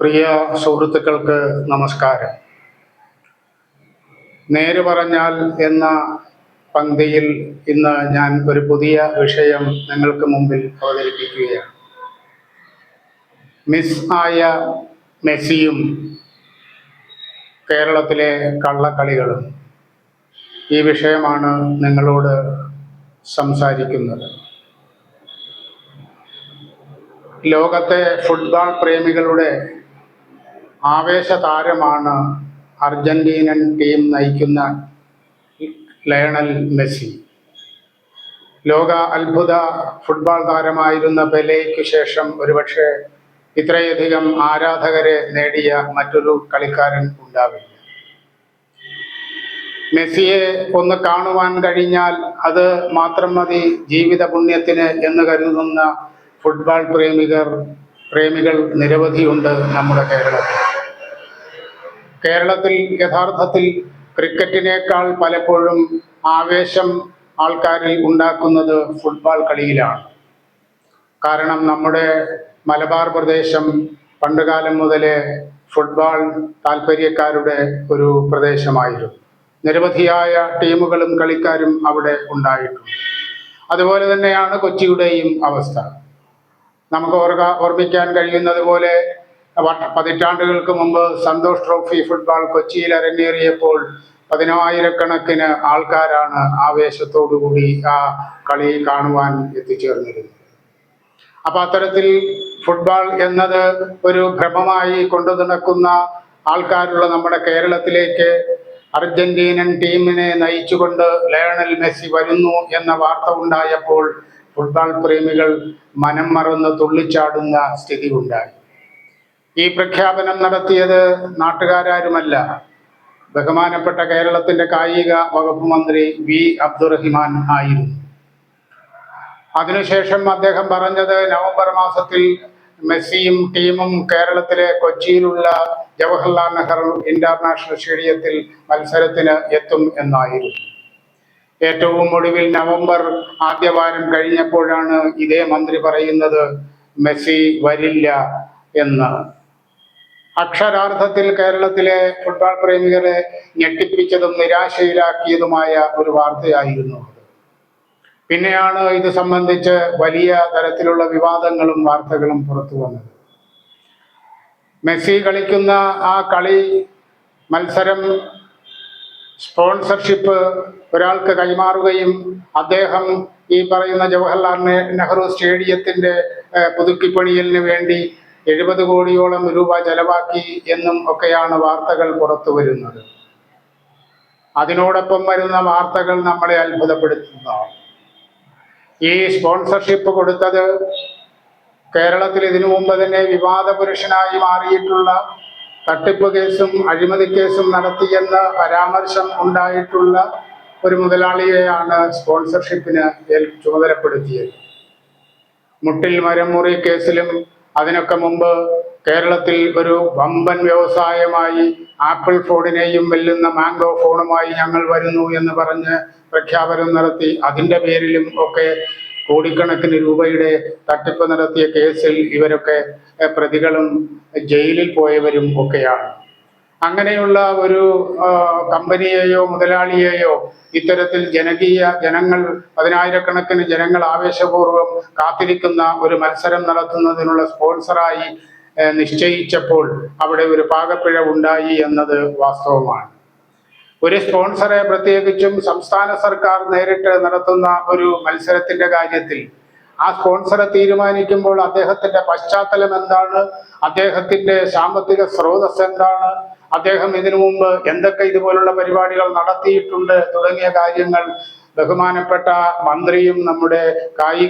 പ്രിയ സുഹൃത്തുക്കൾക്ക് നമസ്കാരം. നേര് പറഞ്ഞാൽ എന്ന പങ്ക്തിയിൽ ഇന്ന് ഞാൻ ഒരു പുതിയ വിഷയം നിങ്ങൾക്ക് മുമ്പിൽ അവതരിപ്പിക്കുകയാണ്. മിസ് ആയ മെസ്സിയും കേരളത്തിലെ കള്ളക്കളികളും ഈ വിഷയമാണ് നിങ്ങളോട് സംസാരിക്കുന്നത്. ലോകത്തെ ഫുട്ബോൾ പ്രേമികളുടെ ആവേശ താരമാണ് അർജന്റീനൻ ടീം നയിക്കുന്ന ലയണൽ മെസ്സി. ലോക അത്ഭുത ഫുട്ബോൾ താരമായിരുന്ന പെലെയ്ക്കു ശേഷം ഒരുപക്ഷെ ഇത്രയധികം ആരാധകരെ നേടിയ മറ്റൊരു കളിക്കാരൻ ഉണ്ടാവില്ല. മെസ്സിയെ ഒന്ന് കാണുവാൻ കഴിഞ്ഞാൽ അത് മാത്രം മതി ജീവിത പുണ്യത്തിന് എന്ന് കരുതുന്ന ഫുട്ബോൾ പ്രേമികർ പ്രേമികൾ നിരവധിയുണ്ട് നമ്മുടെ കേരളത്തിൽ. കേരളത്തിൽ യഥാർത്ഥത്തിൽ ക്രിക്കറ്റിനേക്കാൾ പലപ്പോഴും ആവേശം ആൾക്കാരിൽ ഉണ്ടാക്കുന്നത് ഫുട്ബോൾ കളിയിലാണ്. കാരണം നമ്മുടെ മലബാർ പ്രദേശം പണ്ടുകാലം മുതലേ ഫുട്ബോൾ താല്പര്യക്കാരുടെ ഒരു പ്രദേശമായിരുന്നു. നിരവധിയായ ടീമുകളും കളിക്കാരും അവിടെ ഉണ്ടായിട്ടുണ്ട്. അതുപോലെ തന്നെയാണ് കൊച്ചിയുടെയും അവസ്ഥ. നമുക്ക് ഓർക്ക ഓർമ്മിക്കാൻ കഴിയുന്നത് പോലെ പതിറ്റാണ്ടുകൾക്ക് മുമ്പ് സന്തോഷ് ട്രോഫി ഫുട്ബോൾ കൊച്ചിയിൽ അരങ്ങേറിയപ്പോൾ പതിനായിരക്കണക്കിന് ആൾക്കാരാണ് ആവേശത്തോടുകൂടി ആ കളി കാണുവാൻ എത്തിച്ചേർന്നിരുന്നത്. അപ്പൊ അത്തരത്തിൽ ഫുട്ബോൾ എന്നത് ഒരു ഭ്രമമായി കൊണ്ടു നടക്കുന്ന ആൾക്കാരുള്ള നമ്മുടെ കേരളത്തിലേക്ക് അർജന്റീനൻ ടീമിനെ നയിച്ചുകൊണ്ട് ലയണൽ മെസ്സി വരുന്നു എന്ന വാർത്ത ഉണ്ടായപ്പോൾ ഫുട്ബോൾ പ്രേമികൾ മനം മറന്ന് തുള്ളിച്ചാടുന്ന സ്ഥിതി ഉണ്ടായി ഈ പ്രഖ്യാപനം നടത്തിയത് നാട്ടുകാരാരുമല്ല. ബഹുമാനപ്പെട്ട കേരളത്തിന്റെ കായിക വകുപ്പ് മന്ത്രി വി. അബ്ദുറഹിമാൻ ആയിരുന്നു. അതിനുശേഷം അദ്ദേഹം പറഞ്ഞത് നവംബർ മാസത്തിൽ മെസ്സിയും ടീമും കേരളത്തിലെ കൊച്ചിയിലുള്ള ജവഹർലാൽ നെഹ്റു ഇന്റർനാഷണൽ സ്റ്റേഡിയത്തിൽ മത്സരത്തിന് എത്തും എന്നായിരുന്നു. ഏറ്റവും ഒടുവിൽ നവംബർ ആദ്യവാരം കഴിഞ്ഞപ്പോഴാണ് ഇതേ മന്ത്രി പറയുന്നത് മെസ്സി വരില്ല എന്ന്. അക്ഷരാർത്ഥത്തിൽ കേരളത്തിലെ ഫുട്ബോൾ പ്രേമികളെ ഞെട്ടിപ്പിച്ചതും നിരാശയിലാക്കിയതുമായ ഒരു വാർത്തയായിരുന്നു അത്. പിന്നെയാണ് ഇത് സംബന്ധിച്ച് വലിയ തരത്തിലുള്ള വിവാദങ്ങളും വാർത്തകളും പുറത്തു വന്നത്. മെസ്സി കളിക്കുന്ന ആ കളി മത്സരം സ്പോൺസർഷിപ്പ് ഒരാൾക്ക് കൈമാറുകയും അദ്ദേഹം ഈ പറയുന്ന ജവഹർലാൽ നെഹ്റു സ്റ്റേഡിയത്തിന്റെ പുതുക്കിപ്പണിയലിന് വേണ്ടി എഴുപത് കോടിയോളം രൂപ ചെലവാക്കി എന്നും ഒക്കെയാണ് വാർത്തകൾ പുറത്തു വരുന്നത്. അതിനോടൊപ്പം വരുന്ന വാർത്തകൾ നമ്മളെ അത്ഭുതപ്പെടുത്തുന്നതാണ്. ഈ സ്പോൺസർഷിപ്പ് കൊടുത്തത് കേരളത്തിൽ ഇതിനു മുമ്പ് തന്നെ വിവാദ പുരുഷനായി മാറിയിട്ടുള്ള തട്ടിപ്പ് കേസും അഴിമതി കേസും നടത്തിയെന്ന പരാമർശം ഉണ്ടായിട്ടുള്ള ഒരു മുതലാളിയെയാണ് സ്പോൺസർഷിപ്പിന് ചുമതലപ്പെടുത്തിയത്. മുട്ടിൽ മരമുറി കേസിലും അതിനൊക്കെ മുമ്പ് കേരളത്തിൽ ഒരു വമ്പൻ വ്യവസായമായി ആപ്പിൾ ഫോണിനെയും വെല്ലുന്ന മാംഗോ ഫോണുമായി ഞങ്ങൾ വരുന്നു എന്ന് പറഞ്ഞ് പ്രഖ്യാപനം നടത്തി അതിന്റെ പേരിലും ഒക്കെ കോടിക്കണക്കിന് രൂപയുടെ തട്ടിപ്പ് നടത്തിയ കേസിൽ ഇവരൊക്കെ പ്രതികളും ജയിലിൽ പോയവരും ഒക്കെയാണ്. അങ്ങനെയുള്ള ഒരു കമ്പനിയെയോ മുതലാളിയെയോ ഇത്തരത്തിൽ ജനകീയ ജനങ്ങൾ പതിനായിരക്കണക്കിന് ജനങ്ങൾ ആവേശപൂർവം കാത്തിരിക്കുന്ന ഒരു മത്സരം നടത്തുന്നതിനുള്ള സ്പോൺസറായി നിശ്ചയിച്ചപ്പോൾ അവിടെ ഒരു പാകപ്പിഴ ഉണ്ടായി എന്നത് വാസ്തവമാണ്. ഒരു സ്പോൺസറെ പ്രത്യേകിച്ചും സംസ്ഥാന സർക്കാർ നേരിട്ട് നടത്തുന്ന ഒരു മത്സരത്തിന്റെ കാര്യത്തിൽ ആ സ്പോൺസറെ തീരുമാനിക്കുമ്പോൾ അദ്ദേഹത്തിന്റെ പശ്ചാത്തലം എന്താണ്? അദ്ദേഹത്തിന്റെ സാമ്പത്തിക സ്രോതസ് എന്താണ്? അദ്ദേഹം ഇതിനു മുമ്പ് എന്തൊക്കെ ഇതുപോലുള്ള പരിപാടികൾ നടത്തിയിട്ടുണ്ട് തുടങ്ങിയ കാര്യങ്ങൾ ബഹുമാനപ്പെട്ട മന്ത്രിയും നമ്മുടെ കായിക